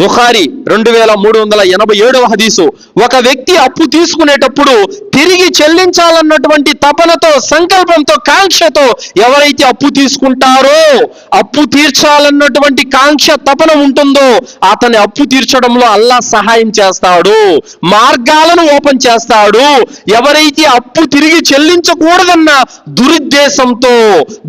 బుఖారి రెండు వేల మూడు వందల ఎనభై ఏడవ హదీసు. ఒక వ్యక్తి అప్పు తీసుకునేటప్పుడు తిరిగి చెల్లించాలన్నటువంటి తపనతో సంకల్పంతో కాంక్షతో ఎవరైతే అప్పు తీసుకుంటారో అప్పు తీర్చాలన్నటువంటి కాంక్ష తపన ఉంటుందో అతని అప్పు తీర్చడంలో అల్లా సహాయం చేస్తాడు మార్గాలను ఓపెన్ చేస్తాడు. ఎవరైతే అప్పు తిరిగి చెల్లించకూడదన్న దురుద్దేశంతో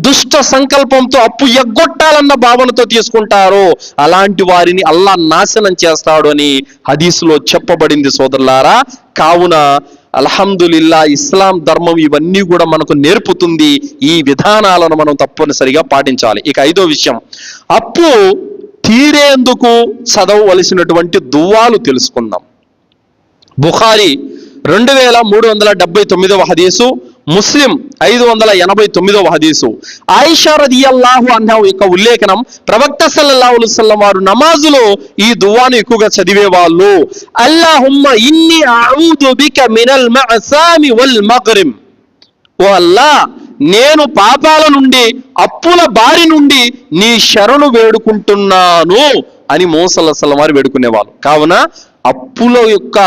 దుష్ట సంకల్పంతో అప్పు ఎగ్గొట్టాలన్న భావనతో తీసుకుంటారో అలాంటి వారిని అల్లా నాశనం చేస్తాడు అని హదీసులో చెప్పబడింది సోదరులారా. కావున అల్హమ్దులిల్లా ఇస్లాం ధర్మం ఇవన్నీ కూడా మనకు నేర్పుతుంది. ఈ విధానాలను మనం తప్పనిసరిగా పాటించాలి. ఇక ఐదో విషయం. అప్పు తీరేందుకు చదవవలసినటువంటి దువ్వాలు తెలుసుకుందాం. బుఖారి రెండు వేల మూడు వందల డెబ్బై తొమ్మిదవ హదీసు ముస్లిం ఐదు వందల ఎనభై తొమ్మిదవ హదీసు. ఆయిషా రదియల్లాహు అన్న యొక్క ఉల్లేఖనం ప్రవక్త సల్లల్లాహు అలైహి వారు నమాజులో ఈ దువాను ఎక్కువగా చదివేవాళ్ళు అల్లాహుమ్మ ఇన్ని అఊదు బిక మినల్ మఅసామి వల్ మగరిం ఓ అల్లా నేను పాపాల నుండి అప్పుల బారి నుండి నీ శరణు వేడుకుంటున్నాను అని మోసల్లసలం వారు వేడుకునేవాళ్ళు. కావున అప్పుల యొక్క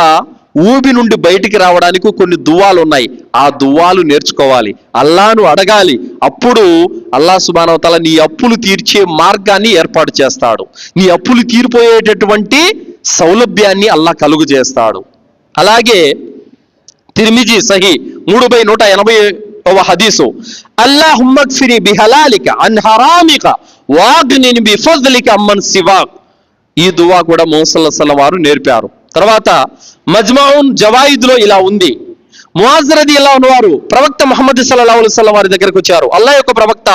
ఊబి నుండి బయటికి రావడానికి కొన్ని దువ్వాలు ఉన్నాయి. ఆ దువ్వాలు నేర్చుకోవాలి. అల్లాను అడగాలి. అప్పుడు అల్లా సుబానవతల నీ అప్పులు తీర్చే మార్గాన్ని ఏర్పాటు చేస్తాడు. నీ అప్పులు తీరిపోయేటటువంటి సౌలభ్యాన్ని అల్లా కలుగు చేస్తాడు. అలాగే తిరిమిజి సహి మూడు బై నూట ఎనభై హదీసు. అల్లాహుమ్మక్ఫిరి బిహలాలిక అన్ హరామిక వాగ్నిని బిఫజ్లిక అమ్మన్ సివాక్. ఈ దువా కూడా మోసల్లసల వారు నేర్పారు. తర్వాత మజ్మాউన్ జవాయిద్లో ఇలా ఉంది. మువాజరది ఇలా ఉన్నవారు ప్రవక్త మహమ్మద్ సల్లాహు అలైహి వారి దగ్గరకు వచ్చారు. అల్లా యొక్క ప్రవక్త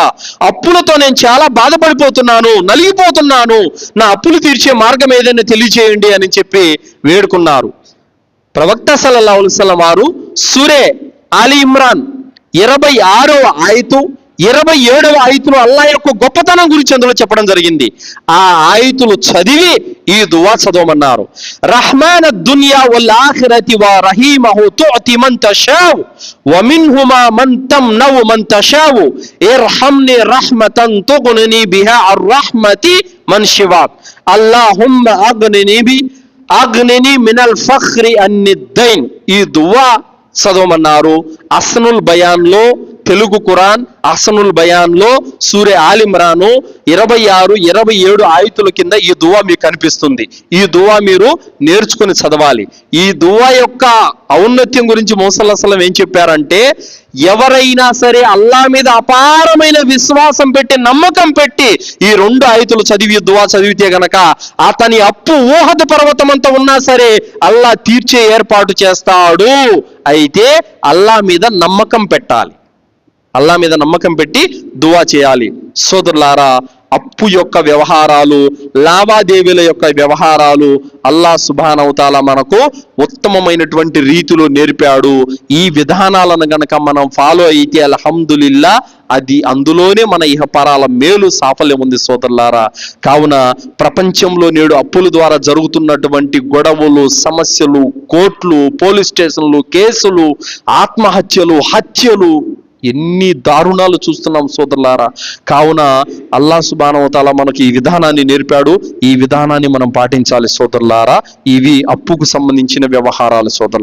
అప్పులతో నేను చాలా బాధపడిపోతున్నాను నలిగిపోతున్నాను నా అప్పులు తీర్చే మార్గం ఏదైనా తెలియచేయండి అని చెప్పి వేడుకున్నారు. ప్రవక్త సల్లల్లాహు అలైహి వారు సూరే అలీ ఇమ్రాన్ ఇరవై ఆరో ఆయతు ఇరవై ఏడవ ఆయుతులు అల్లా యొక్క గొప్పతనం గురించి అందులో చెప్పడం జరిగింది. ఆ ఆయుతులు చదివి ఈ దువా చదవమన్నారు. రహమాన్ దునియా వల్ ఆఖిరతి వా రహీమహు తుఅతి మన్ తషావు వ మిన్హుమా మన్ తమ్నవు మన్ తషావు ఇర్హమ్ని రహ్మతన్ తుగ్నిని బిహా అర్ రహ్మతి మన్ శివాక్. అల్లాహుమ్మ అగ్నిని బి అగ్నిని మినల్ ఫఖ్రి అన్నిద్దైన్. ఈ దువా చదవమన్నారు. అస్నుల్ బయాన్లో తెలుగు కురాన్ అసనుల్ బయాన్లో సూర్య ఆలిమ్రాను ఇరవై ఆరు ఇరవై ఏడు ఆయుతుల కింద ఈ దువా మీకు కనిపిస్తుంది. ఈ దువా మీరు నేర్చుకుని చదవాలి. ఈ దువా యొక్క ఔన్నత్యం గురించి మోసలసలం ఏం చెప్పారంటే ఎవరైనా సరే అల్లా మీద అపారమైన విశ్వాసం పెట్టి నమ్మకం పెట్టి ఈ రెండు ఆయుతులు చదివి దువా చదివితే గనక అతని అప్పు ఊహద పర్వతం అంతా ఉన్నా సరే అల్లా తీర్చే ఏర్పాటు చేస్తాడు. అయితే అల్లా మీద నమ్మకం పెట్టాలి. అల్లా మీద నమ్మకం పెట్టి దువా చేయాలి. సోదరులారా అప్పు యొక్క వ్యవహారాలు లావాదేవీల యొక్క వ్యవహారాలు అల్లా సుభానవతాల మనకు ఉత్తమమైనటువంటి రీతిలో నేర్పాడు. ఈ విధానాలను గనక మనం ఫాలో అయితే అల్హమ్దులిల్లా అది అందులోనే మన ఇహపరాల మేలు సాఫల్యం ఉంది సోదరులారా. కావున ప్రపంచంలో నేడు అప్పుల ద్వారా జరుగుతున్నటువంటి గొడవలు సమస్యలు కోర్టులు పోలీస్ స్టేషన్లు కేసులు ఆత్మహత్యలు హత్యలు ఎన్ని దారుణాలు చూస్తున్నాం సోదరులారా. కావున అల్లా సుబానవతాల మనకి ఈ విధానాన్ని నేర్పాడు. ఈ విధానాన్ని మనం పాటించాలి సోదరులారా. ఇవి అప్పుకు సంబంధించిన వ్యవహారాలు సోదరులు